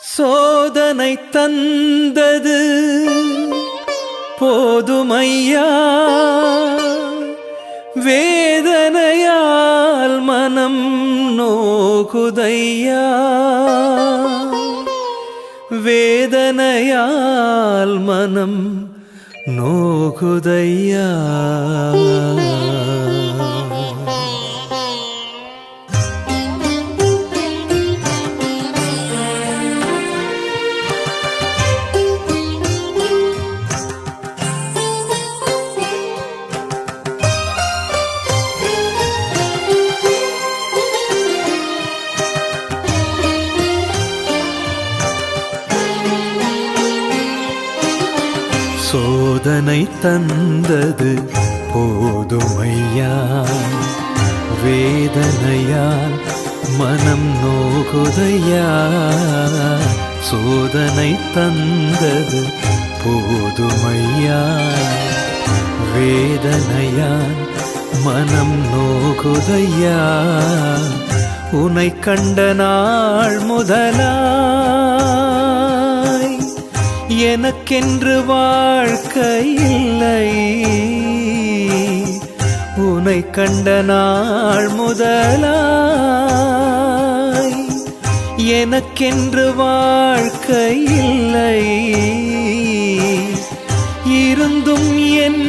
சோதனை தந்தது. போதுமையா? வேதனையால் மனம் நோகுதையா? வேதனையால் மனம் நோகுதையா? சோதனை தந்தது போதுமையா? வேதனையால் மனம் நோகுதையா? சோதனை தந்தது போதுமையா? வேதனையால் மனம் நோகுதையா? உனை கண்ட நாள் முதலா? எனக்கென்று வாழ்க்கை இல்லை உனை கண்ட நாள் முதலாய் எனக்கென்று வாழ்க்கை இல்லை இருந்தும் என்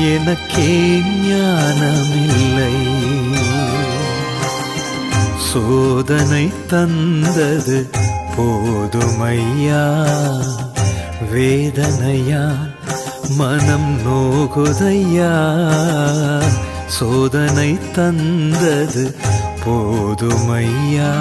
எனக்கே ஞானமில்லை. சோதனை தந்தது போதுமையா? வேதனையா? மனம் நோகுதையா? சோதனை தந்தது போதுமையா?